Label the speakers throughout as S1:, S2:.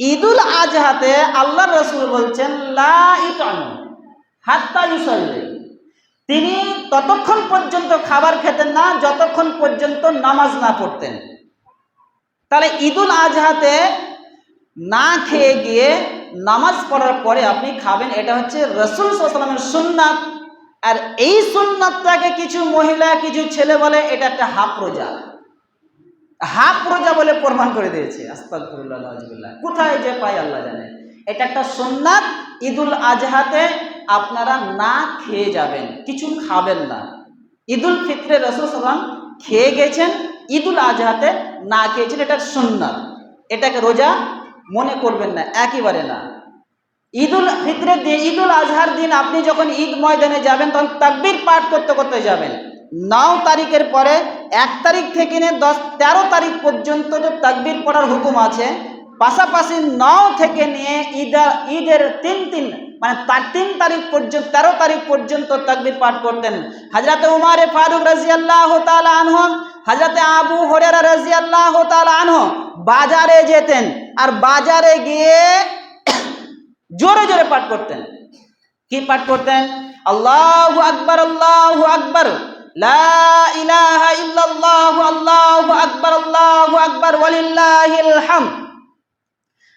S1: ঈদুল আজহাতে আল্লাহ রসুল বলছেন তিনি ততক্ষণ পর্যন্ত খাবার খেতেন না, যতক্ষণ পর্যন্ত নামাজ না পড়তেন। তাহলে ঈদুল আজহাতে না খেয়ে গিয়ে নামাজ পড়ার পরে আপনি খাবেন, এটা হচ্ছে রসুল সাল্লামের সুন্নাত। আর এই সুন্নাতটাকে কিছু মহিলা, কিছু ছেলে বলে, এটা একটা হাফ রোজা। হাফ রোজা বলে প্রমাণ করে দিয়েছে। নাউজুবিল্লাহ। কোথায় যে পাই আল্লাহ জানে। এটা একটা সুন্নাত, ঈদুল আজহাতে আপনারা না খেয়ে যাবেন, কিছু খাবেন না। ঈদুল ফিত্রে রসুল খেয়ে গেছেন, ঈদুল আজহাতে না খেয়েছেন, এটা সুন্নাত। এটাকে রোজা মনে করবেন না, একেবারে না। ঈদুল ফিত্রের দিন, ঈদুল আজহার দিন আপনি যখন ঈদ ময়দানে যাবেন, তখন তাকবীর পাঠ করতে করতে যাবেন। নও তারিখের পরে এক তারিখ থেকে নিয়ে দশ, তেরো তারিখ পর্যন্ত যে তাকবীর পড়ার হুকুম আছে, পাশাপাশি নও থেকে নিয়ে ঈদা, ঈদের তিন তিন মানে তার তিন তারিখ পর্যন্ত, তেরো তারিখ পর্যন্ত তাকবীর পাঠ করতেন। হাজরাতে উমারে ফারুক রাজিয়াল্লাহ তালা আনহ হাজরাতে আবু হরেরা রাজিয়াল্লাহ তালা আনহ বাজারে যেতেন আর বাজারে গিয়ে জোরে জোরে পাঠ করতেন। কি পাঠ করতেন? আল্লাহ আকবর আল্লাহ আকবর। লা আকবার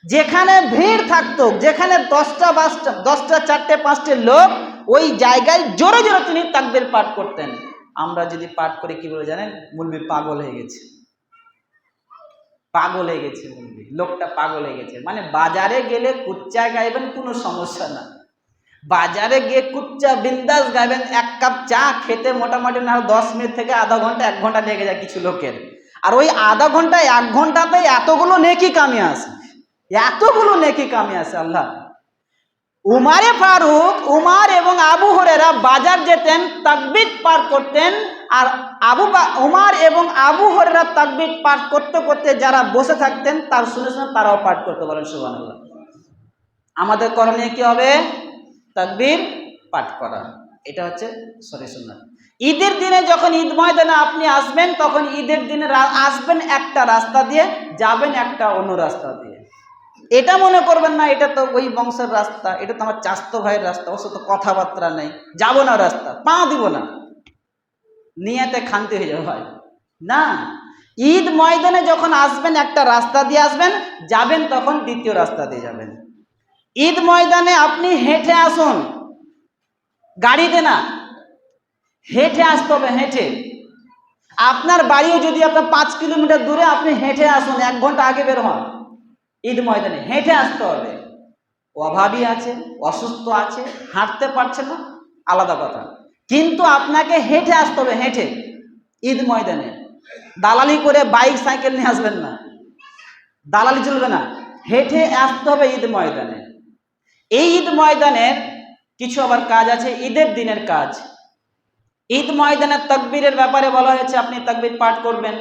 S1: যেখানে ভিড় থাকতো, যেখানে দশটা বাসটা, দশটা, চারটে, পাঁচটে লোক, ওই জায়গায় জোরে জোরে তিনি তাকবীর পাঠ করতেন। আমরা যদি পাঠ করে, কি বলে জানেন? মুলবি পাগল হয়ে গেছে। পাগল হয়ে গেছে মুলবি লোকটা পাগল হয়ে গেছে। মানে বাজারে গেলে কুচ্চা গাইবেন, কোনো সমস্যা না। বাজারে গিয়ে কুচ্চা বিন্দাস গাইবেন, এক কাপ চা খেতে মোটামুটি না দশ মিনিট থেকে আধা ঘণ্টা, এক ঘণ্টা লেগে যায় কিছু লোকের। আর ওই আধা ঘণ্টা এক ঘন্টাতে এতগুলো নেকি কামে আসে। এতগুলো নেকি কামে আসে, আল্লাহ। উমারে ফারুক, উমার এবং আবু হরেরা বাজার যেতেন তাকবিদ পার করতেন, আর আবু উমার এবং আবু হরেরা তাকবিদ পাঠ করতে করতে যারা বসে থাকতেন, তার শুনে শুনে তারাও পাঠ করতে পারেন সুবান আমাদের করণীয় কি হবে? তাকবীর পাঠ করা। এটা হচ্ছে সরি সুন্নাত ঈদের দিনে যখন ঈদ ময়দানে আপনি আসবেন, তখন ঈদের দিনে আসবেন একটা রাস্তা দিয়ে, যাবেন একটা অন্য রাস্তা দিয়ে। এটা মনে করবেন না, এটা তো ওই বংশের রাস্তা, এটা তো আমার চাস্ত ভাইয়ের রাস্তা, ওর সাথে কথাবার্তা নেই। যাব না রাস্তা, পা দিব না। নিয়েতে খান্তি হয়ে যাবে ভাই। না। ঈদ ময়দানে যখন আসবেন, একটা রাস্তা দিয়ে আসবেন, যাবেন তখন দ্বিতীয় রাস্তা দিয়ে যাবেন। ঈদ ময়দানে আপনি হেঁটে আসুন। গাড়িতে না, হেঁটে আসতে হবে, হেঁটে। আপনার বাড়িও যদি আপনার পাঁচ কিলোমিটার দূরে আপনি হেঁটে আসুন, এক ঘণ্টা আগে বের হন। ঈদ ময়দানে হেঁটে আসতে হবে। অভাবী আছে, অসুস্থ আছে, হাঁটতে পারছে না, আলাদা কথা। কিন্তু আপনাকে হেঁটে আসতে হবে, হেঁটে। ঈদ ময়দানে। দালালি করে বাইক, সাইকেল নিয়ে আসবেন না। দালালি চলবে না। হেঁটে আসতে হবে ঈদ ময়দানে। এই ঈদ ময়দানের কিছু আবার কাজ আছে, ঈদের দিনের কাজ। ঈদ ময়দানের তকবীরের ব্যাপারে বলা হয়েছে, আপনি তাকবীর পাঠ করবেন।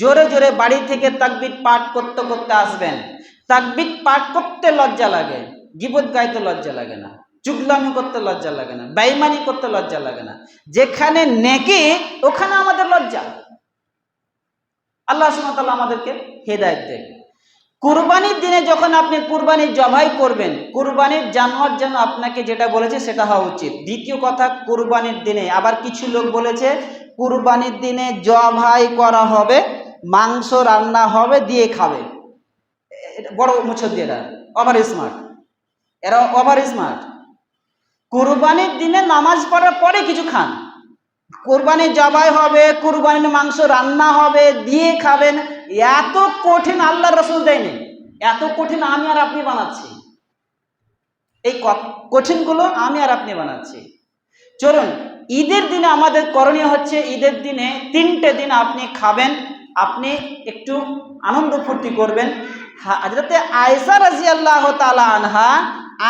S1: জোরে জোরে বাড়ি থেকে তাকবীর পাঠ করতে করতে আসবেন। তাকবীর পাঠ করতে লজ্জা লাগে, গিবত গাইতে লজ্জা লাগে না, চুগলামি করতে লজ্জা লাগে না বেইমানি করতে লজ্জা লাগে না। যেখানে নেকি, ওখানে আমাদের লজ্জা। আল্লাহ সুমতাল্লাহ আমাদেরকে হেদায়ত দেয় কুরবানির দিনে যখন আপনি কুরবানির জবাই করবেন, কুরবানির জানোয়ার যেন আপনাকে যেটা বলেছে সেটা হওয়া উচিত। দ্বিতীয় কথা, কুরবানির দিনে, আবার কিছু লোক বলেছে, কুরবানির দিনে জবাই করা হবে, মাংস রান্না হবে, দিয়ে খাবে। বড় মুছদ্দিয়েরা ওভার স্মার্ট এরা ওভার স্মার্ট কুরবানির দিনে নামাজ পড়ার পরে কিছু খান। কোরবানি জবাই হবে, কোরবানির মাংস রান্না হবে, দিয়ে খাবেন। এত কঠিন আল্লাহ রসুল দেয়নি। এত কঠিন আমি আর আপনি বানাচ্ছি। এই কঠিনগুলো আমি আর আপনি বানাচ্ছি। চলুন, ঈদের দিনে আমাদের করণীয় হচ্ছে, ঈদের দিনে তিনটে দিন আপনি খাবেন, আপনি একটু আনন্দ ফুর্তি করবেন। হজরতে আয়সা রাজি আল্লাহ তালা আনহা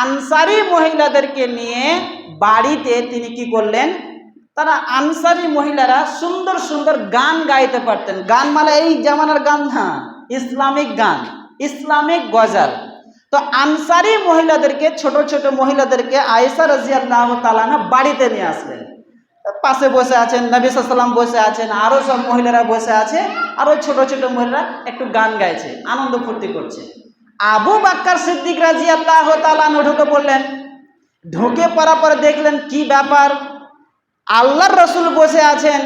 S1: আনসারি মহিলাদেরকে নিয়ে বাড়িতে তিনি কি করলেন? তারা আনসারি মহিলারা সুন্দর সুন্দর গান গাইতে পারতেন। গান মানে এই জামানার গান না, ইসলামিক গান, ইসলামিক গজাল। তো আনসারি মহিলাদেরকে, ছোট ছোট মহিলাদেরকে আয়েশা রাজি আল্লাহ তালানা বাড়িতে নিয়ে আসলেন। পাশে বসে আছেন, নবী সাল্লাম বসে আছেন আরও সব মহিলারা বসে আছে আরও ছোট ছোট মহিলারা একটু গান গাইছে, আনন্দ ফুর্তি করছে। আবু বাক্কার সিদ্দিক রাজি আল্লাহ তালান ঢুকে পড়লেন। ঢুকে পড়ার পরে দেখলেন কি ব্যাপার? আল্লাহর রসুল বসে আছেন,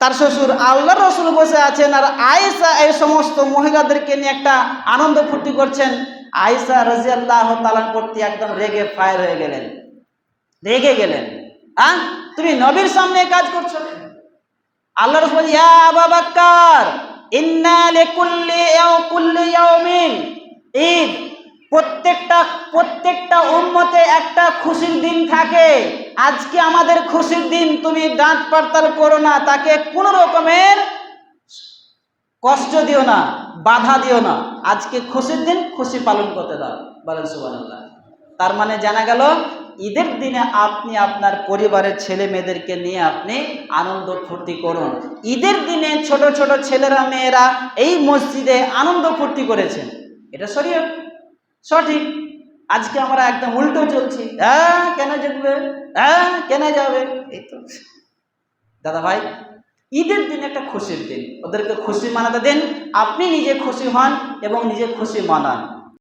S1: তার শ্বশুর আল্লাহর রসুল বসে আছেন আর আয়েশা এই সমস্ত মহিলাদেরকে নিয়ে একটা আনন্দ ফুর্তি করছেন। আয়েশা রাজি আল্লাহ তালান প্রতি একদম রেগে ফায়ার হয়ে গেলেন। রেগে গেলেন। হ্যাঁ তুমি নবীর সামনে কাজ করছ আল্লাহ রসুল ইয়া আবা বাক্কার, ইন্না লিকুল্লি ইয়াও কুল্লি ইয়াউমিন। ঈদ প্রত্যেকটা একটা খুশির দিন থাকে। আজকে আমাদের খুশির দিন, তুমি দাঁত পাড়তাল করো না, তাকে কোনো রকমের কষ্ট দিও না, বাধা দিও না। আজকে খুশির দিন, খুশি পালন করতে দাও। বলেন সুবহানাল্লাহ। তার মানে জানা গেল, ঈদের দিনে আপনি আপনার পরিবারের ছেলে মেয়েদেরকে নিয়ে আপনি আনন্দ ফুর্তি করুন। ঈদের দিনে ছোট ছোট ছেলেরা, মেয়েরা এই মসজিদে আনন্দ ফুর্তি করেছেন এটা শরীয়ত। সঠিক। আজকে আমরা একদম উল্টো চলছি। হ্যাঁ কেন জিতবে? হ্যাঁ কেন যাবে? এই তো। দাদা ভাই, ঈদের দিন একটা খুশির দিন। ওদেরকে খুশি মানাতে দিন। আপনি নিজে খুশি হন এবং নিজে খুশি মানান।